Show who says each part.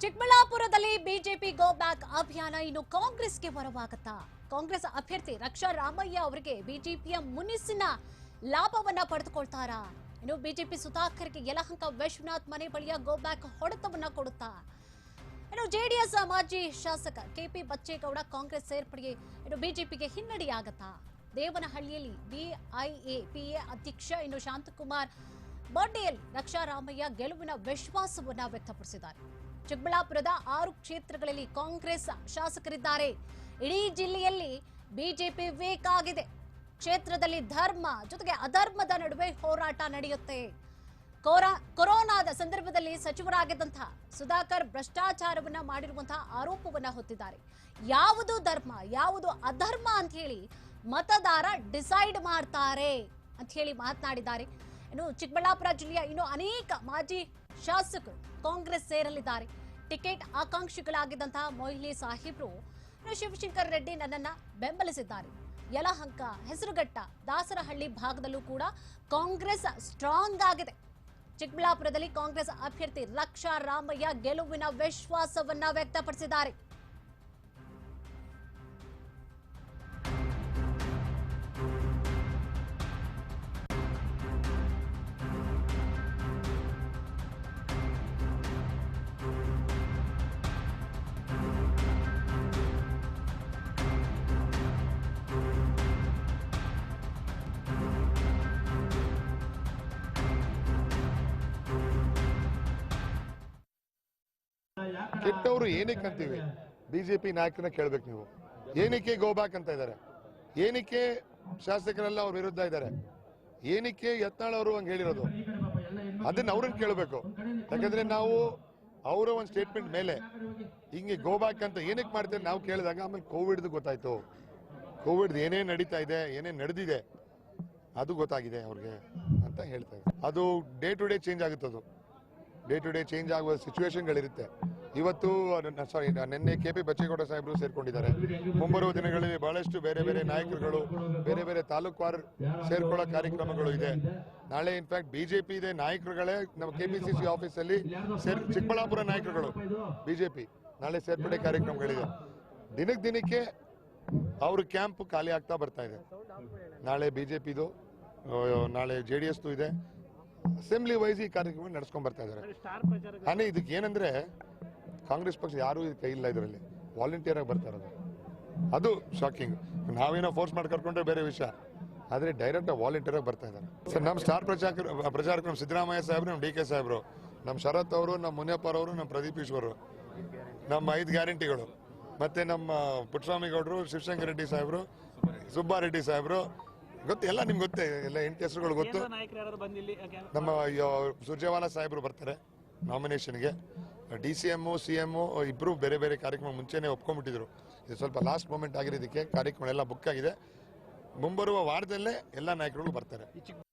Speaker 1: ಚಿಕ್ಕಬಳ್ಳಾಪುರದಲ್ಲಿ BJP go back ಅಭಿಯಾನ ಇನ್ನು ಕಾಂಗ್ರೆಸ್ಗೆ ಹೊರವಾಗುತ್ತಾ ಕಾಂಗ್ರೆಸ್ ಅಭ್ಯರ್ಥಿ ರಕ್ಷಾ ರಾಮಯ್ಯ ಅವರಿಗೆ ಬಿಜೆಪಿಯ ಮುನಿಸಿನ ಲಾಭವನ್ನ ಪಡೆದುಕೊಳ್ತಾರಾ? ಇನ್ನು ಬಿಜೆಪಿ ಸುಧಾಕರ್ಗೆ ಯಲಹಂಕ ವಿಶ್ವನಾಥ್ ಮನೆ ಬಳಿಯ ಗೋ ಬ್ಯಾಕ್ ಹೊಡೆತವನ್ನ ಕೊಡುತ್ತಾ? ಇನ್ನು ಜೆಡಿಎಸ್ ಮಾಜಿ ಶಾಸಕ ಕೆಪಿ ಬಚ್ಚೇಗೌಡ ಕಾಂಗ್ರೆಸ್ ಸೇರ್ಪಡೆಗೆ ಇನ್ನು ಬಿಜೆಪಿಗೆ ಹಿನ್ನಡೆಯಾಗತ್ತಾ ದೇವನಹಳ್ಳಿಯಲ್ಲಿ ಬಿಐಎಪಿಎ ಅಧ್ಯಕ್ಷ ಇನ್ನು ಶಾಂತಕುಮಾರ್ ಬರ್ಡೆಯಲ್ಲಿ ರಕ್ಷಾ ರಾಮಯ್ಯ ಗೆಲುವಿನ ವಿಶ್ವಾಸವನ್ನ ವ್ಯಕ್ತಪಡಿಸಿದ್ದಾರೆ. ಚಿಕ್ಕಬಳ್ಳಾಪುರದ ಆರು ಕ್ಷೇತ್ರಗಳಲ್ಲಿ ಕಾಂಗ್ರೆಸ್ ಶಾಸಕರಿದ್ದಾರೆ. ಇಡೀ ಜಿಲ್ಲೆಯಲ್ಲಿ ಬಿಜೆಪಿ ವೀಕ್ ಆಗಿದೆ. ಕ್ಷೇತ್ರದಲ್ಲಿ ಧರ್ಮ, ಜೊತೆಗೆ ಅಧರ್ಮದ ನಡುವೆ ಹೋರಾಟ ನಡೆಯುತ್ತೆ. ಕೊರಾ- ಕೊರೋನಾದ ಸಂದರ್ಭದಲ್ಲಿ ಸಚಿವರಾಗಿದ್ದಂತಹ ಸುಧಾಕರ್ ಭ್ರಷ್ಟಾಚಾರವನ್ನ ಮಾಡಿರುವಂತಹ ಆರೋಪವನ್ನ ಹೊತ್ತಿದ್ದಾರೆ. ಯಾವುದು ಧರ್ಮ, ಯಾವುದು ಅಧರ್ಮ ಅಂತ ಹೇಳಿ ಮತದಾರ ಡಿಸೈಡ್ ಮಾಡ್ತಾರೆ ಅಂತ ಹೇಳಿ ಮಾತನಾಡಿದ್ದಾರೆ. ಇನ್ನು ಚಿಕ್ಕಬಳ್ಳಾಪುರ ಜಿಲ್ಲೆಯ ಇನ್ನು ಅನೇಕ ಮಾಜಿ ಶಾಸಕರು ಕಾಂಗ್ರೆಸ್ ಸೇರಲಿದ್ದಾರೆ. ಟಿಕೆಟ್ ಆಕಾಂಕ್ಷಿಗಳಾಗಿದ್ದಂತಹ ಮೊಯ್ಲಿ ಸಾಹೇಬ್ರು ಶಿವಶಂಕರ್ ರೆಡ್ಡಿ ನನ್ನನ್ನ ಬೆಂಬಲಿಸಿದ್ದಾರೆ. ಯಲಹಂಕ, ಹೆಸರುಘಟ್ಟ, ದಾಸರಹಳ್ಳಿ ಭಾಗದಲ್ಲೂ ಕೂಡ ಕಾಂಗ್ರೆಸ್ ಸ್ಟ್ರಾಂಗ್ ಆಗಿದೆ. ಚಿಕ್ಕಬಳ್ಳಾಪುರದಲ್ಲಿ ಕಾಂಗ್ರೆಸ್ ಅಭ್ಯರ್ಥಿ ರಕ್ಷಾ ರಾಮಯ್ಯ ಗೆಲುವಿನ ವಿಶ್ವಾಸವನ್ನ ವ್ಯಕ್ತಪಡಿಸಿದ್ದಾರೆ.
Speaker 2: ಕೆಟ್ಟವರು ಏನಕ್ಕೆ ಅಂತೀವಿ? ಬಿಜೆಪಿ ನಾಯಕರನ್ನ ಕೇಳ್ಬೇಕು ನೀವು. ಏನಕ್ಕೆ ಗೋ ಬ್ಯಾಕ್ ಅಂತ ಇದ್ದಾರೆ? ಏನಕ್ಕೆ ಶಾಸಕರೆಲ್ಲ ಅವ್ರ ವಿರುದ್ಧ ಇದ್ದಾರೆ? ಏನಕ್ಕೆ ಯತ್ನಾಳ್ ಅವರು ಹಂಗೆ ಹೇಳಿರೋದು? ಅದನ್ನ ಅವ್ರನ್ನ ಕೇಳಬೇಕು. ಯಾಕಂದ್ರೆ ನಾವು ಅವರ ಒಂದು ಸ್ಟೇಟ್ಮೆಂಟ್ ಮೇಲೆ ಹಿಂಗೆ ಗೋ ಬ್ಯಾಕ್ ಅಂತ ಏನಕ್ಕೆ ಮಾಡ್ತಾರೆ ನಾವು ಕೇಳಿದಾಗ ಆಮೇಲೆ ಕೋವಿಡ್ದು ಗೊತ್ತಾಯ್ತು. ಕೋವಿಡ್ ಏನೇ ನಡೀತಾ ಇದೆ ಏನೇನ್ ನಡೆದಿದೆ, ಅದು ಗೊತ್ತಾಗಿದೆ ಅವ್ರಿಗೆ ಅಂತ ಹೇಳ್ತಾ ಇದ್ದಾರೆ. ಅದು ಡೇ ಟು ಡೇ ಚೇಂಜ್ ಆಗುತ್ತೆ ಡೇ ಟು ಡೇ ಚೇಂಜ್ ಆಗುವ ಸಿಚುವೇಶನ್ಗಳಿರುತ್ತೆ ಇವತ್ತು ಸಾರಿ ನಿನ್ನೆ ಕೆ ಪಿ ಬಚ್ಚೇಗೌಡ ಸಾಹೇಬರು ಸೇರ್ಕೊಂಡಿದ್ದಾರೆ. ಮುಂಬರುವ ದಿನಗಳಲ್ಲಿ ಬಹಳಷ್ಟು ಬೇರೆ ಬೇರೆ ನಾಯಕರುಗಳು ಬೇರೆ ಬೇರೆ ತಾಲೂಕುವಾರು ಸೇರ್ಕೊಳ್ಳೋ ಕಾರ್ಯಕ್ರಮಗಳು ಇದೆ. ನಾಳೆ ಇನ್ಫ್ಯಾಕ್ಟ್ ಬಿಜೆಪಿ ಇದೆ. ನಾಯಕರುಗಳೇ ನಮ್ಮ ಕೆ ಪಿ ಸಿ ಸಿ ಆಫೀಸಲ್ಲಿ ಸೇರ್ ಚಿಕ್ಕಬಳ್ಳಾಪುರ ನಾಯಕರುಗಳು ಬಿಜೆಪಿ. ನಾಳೆ ಸೇರ್ಪಡೆ ಕಾರ್ಯಕ್ರಮಗಳಿದೆ. ದಿನಕ್ಕೆ ದಿನಕ್ಕೆ ಅವ್ರ ಕ್ಯಾಂಪ್ ಖಾಲಿ ಆಗ್ತಾ ಬರ್ತಾ ಇದೆ. ನಾಳೆ ಬಿಜೆಪಿದು ನಾಳೆ ಜೆ ಡಿ ಎಸ್ದು ಇದೆ. ಅಸೆಂಬ್ಲಿ ವೈಸ್ ಈ ಕಾರ್ಯಕ್ರಮ ನಡೆಸ್ಕೊಂಡ್ ಬರ್ತಾ ಇದ್ದಾರೆ. ಇದಕ್ಕೆ ಏನಂದ್ರೆ ಕಾಂಗ್ರೆಸ್ ಪಕ್ಷ ಯಾರು ಕೈ ಇಲ್ಲ ಇದರಲ್ಲಿ. ವಾಲಂಟಿಯರ್ ಆಗಿ ಬರ್ತಾ ಇರೋದು. ಅದು ಶಾಕಿಂಗ್ ನಾವೇನೋ ಫೋರ್ಸ್ ಮಾಡಿ ಕರ್ಕೊಂಡ್ರೆ ಬೇರೆ ವಿಷಯ. ಆದ್ರೆ ಡೈರೆಕ್ಟ್ ವಾಲಂಟಿಯರ್ ಆಗಿ ಬರ್ತಾ ಇದ್ದಾರೆ. ಸರ್ ನಮ್ಮ ಸ್ಟಾರ್ ಪ್ರಚಾರ ಪ್ರಚಾರಕರು ನಮ್ಮ ಸಿದ್ದರಾಮಯ್ಯ ಸಾಹೇಬ್ರು ನಮ್ಮ ಡಿ ಕೆ ಸಾಹೇಬ್ರು ನಮ್ಮ ಶರತ್ ಅವರು ನಮ್ಮ ಮುನಿಯಪ್ಪ ಅವರು ನಮ್ಮ ಪ್ರದೀಪ್ ಈಶ್ವರು ನಮ್ಮ ಐದು ಗ್ಯಾರಂಟಿಗಳು ಮತ್ತೆ ನಮ್ಮ ಪುಟ್ಟಸ್ವಾಮಿ ಗೌಡರು ಶಿವಶಂಕರ್ ರೆಡ್ಡಿ ಸಾಹೇಬ್ರು ಸುಬ್ಬಾರೆಡ್ಡಿ ಸಾಹೇಬ್ರು ಗೊತ್ತು ಎಲ್ಲ ನಿಮ್ಗೆ ಗೊತ್ತೇ ಎಲ್ಲ ಎಂಟು ಹೆಸರುಗಳು ಗೊತ್ತು? ನಮ್ಮ ಸುರ್ಜೇವಾಲಾ ಸಾಹೇಬರು ಬರ್ತಾರೆ. ನಾಮಿನೇಷನ್ಗೆ. D C M C M ಇಬ್ಬರು ಬೇರೆ ಬೇರೆ ಕಾರ್ಯಕ್ರಮ ಮುಂಚೆನೇ ಒಪ್ಕೊಂಡ್ಬಿಟ್ಟಿದ್ರು. ಇದು ಸ್ವಲ್ಪ ಲಾಸ್ಟ್ ಮೂಮೆಂಟ್ ಆಗಿರೋದಕ್ಕೆ ಕಾರ್ಯಕ್ರಮ ಎಲ್ಲ ಬುಕ್ ಆಗಿದೆ. ಮುಂಬರುವ ವಾರದಲ್ಲೇ ಎಲ್ಲ ನಾಯಕರುಗಳು ಬರ್ತಾರೆ.